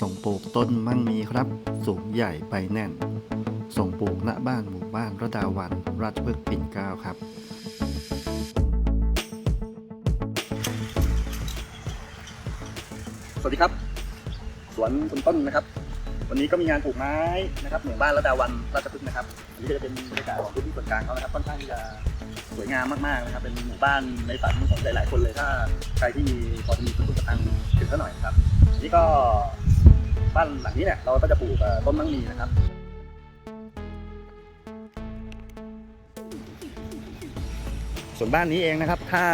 ส่งปลูกต้นมั่งมีครับ สูงใหญ่ใบแน่น ส่งปลูกณบ้านหมู่บ้านระดาวัน ราชพฤกษ์ปิ่นเกล้าครับสวัสดีครับ สวนคุณต้นนะครับ วันนี้ก็มีงานปลูกไม้นะครับหมู่บ้านระดาวันราชพฤกษ์นะครับอันนี้ก็จะเป็นบรรยากาศของพื้นที่ส่วนกลางเขานะครับค่อนข้างที่จะสวยงามมากๆนะครับเป็นหมู่บ้านในฝันของหลาย ๆ คนเลยถ้าใครที่มีพอจะมีตุ้นตังถึงเท่าหน่อยนะครับ นี่ก็ บ้านหลังนี้เนี่ยเราก็จะปลูกต้นมังมีนะครับส่วนบ้านนี้เองนะครับ ถ้า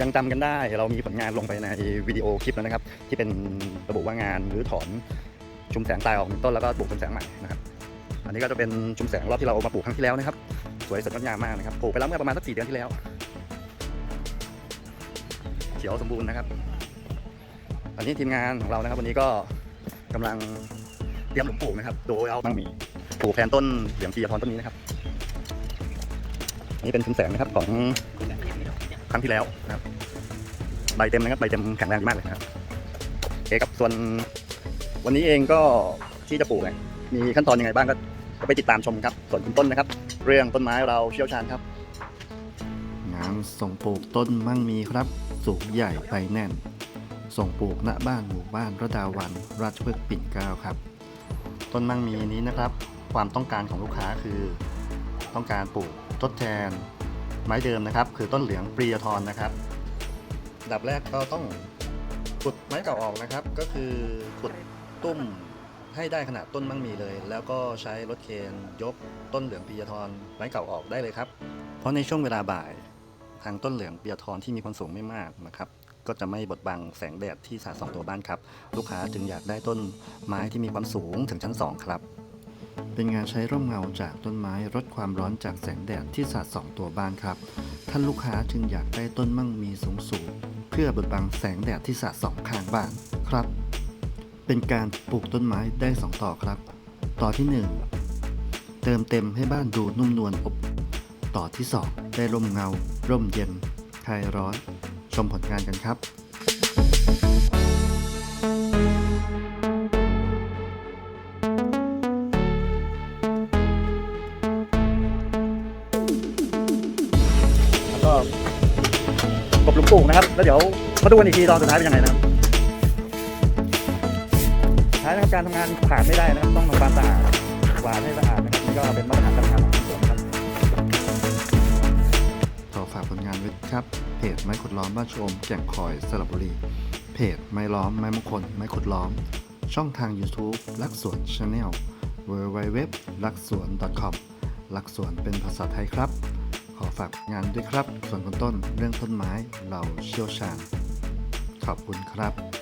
ยังจำกันได้เรามีผลงานลงไปในวิดีโอคลิปแล้วนะครับ ที่เป็นระบุว่างานหรือถอนชุมแสงตายออกต้นแล้วก็ปลูกชุมแสงใหม่นะครับ อันนี้ก็จะเป็นชุมแสงรอบที่เรามาปลูกครั้งที่แล้วนะครับ สวยสดงดงามมากนะครับปลูกไปแล้วเมื่อประมาณสักสี่เดือนที่แล้วเขียวสมบูรณ์นะครับ อันนี้ทีมงานของเรานะครับ วันนี้ก็ กำลังเตรียมหลุมปลูกนะครับ โดยเอามังมีปลูกแทนต้นเหลี่ยมปียทรต้นนี้นะครับ นี่เป็นชุมแสงนะครับของครั้งที่แล้วนะครับ ใบเต็มนะครับ ใบเต็มแข็งแรงมากเลยครับโอเคครับ ส่วนวันนี้เองก็ที่จะปลูกเนี่ยมีขั้นตอนยังไงบ้างก็ก็ไปติดตามชมครับ ส่วนคุณต้นนะครับ เรื่องต้นไม้เราเชี่ยวชาญครับ งานส่งปลูกต้นมั่งมีครับ สูงใหญ่ใบแน่น ส่งปลูกณบ้านหมู่บ้านระดาวัน ราชพฤกษ์ปิ่นเกล้าครับ ต้นมังมีนี้นะครับ ความต้องการของลูกค้าคือ ต้องการปลูกทดแทน ไม้เดิมนะครับ คือต้นเหลืองปรียทรนะครับดับแรกก็ต้องขุดไม้เก่าออกนะครับ ก็คือขุดตุ้มให้ได้ขนาดต้นมั่งมีเลย แล้วก็ใช้รถเคนยกต้นเหลืองปียทรไม้เก่าออกได้เลยครับ เพราะในช่วงเวลาบ่าย ทางต้นเหลืองเปียทรที่มีความสูงไม่มากนะครับ ก็จะไม่บดบังแสงแดดที่สาดส่องตัวบ้านครับ ลูกค้าจึงอยากได้ต้นไม้ที่มีความสูงถึงชั้น 2 ครับ เป็นงานใช้ร่มเงาจากต้นไม้ลดความร้อนจากแสงแดดที่สาดส่องตัวบ้านครับ ท่านลูกค้าจึงอยากได้ต้นมั่งมีสูงสูงเพื่อบดบังแสงแดดที่สาดส่องข้างบ้านครับ เป็นการปลูกต้นไม้ได้สองต่อครับ ต่อที่หนึ่งเติมเต็มให้บ้านดูนุ่มนวลอบ ต่อที่ 2 ได้ร่มเงา ร่มเย็นคลายร้อน ชมผลงานกันครับแล้วก็กบลุมปลูกนะครับ แล้วเดี๋ยวมาดูกันอีกทีตอนสุดท้ายเป็นยังไงนะครับท้ายนะครับการทำงานขาดไม่ได้นะครับ ต้องทำความสะอาดกวาดให้สะอาดนะครับนี่ก็เป็นมาตรฐานสำคัญของสวน จไม้ขุดล้อมบ้านชมแก่งคอยสระบุรี เพจไม้ล้อมไม้มงคลไม้ขุดล้อม ช่องทาง YouTube ลักสวนชาแนล w w w ลักสวน .com ลักสวนเป็นภาษาไทยครับ ขอฝากงานด้วยครับ ส่วนคนต้นเรื่องต้นไม้เราเชี่ยวชาญ ขอบคุณครับ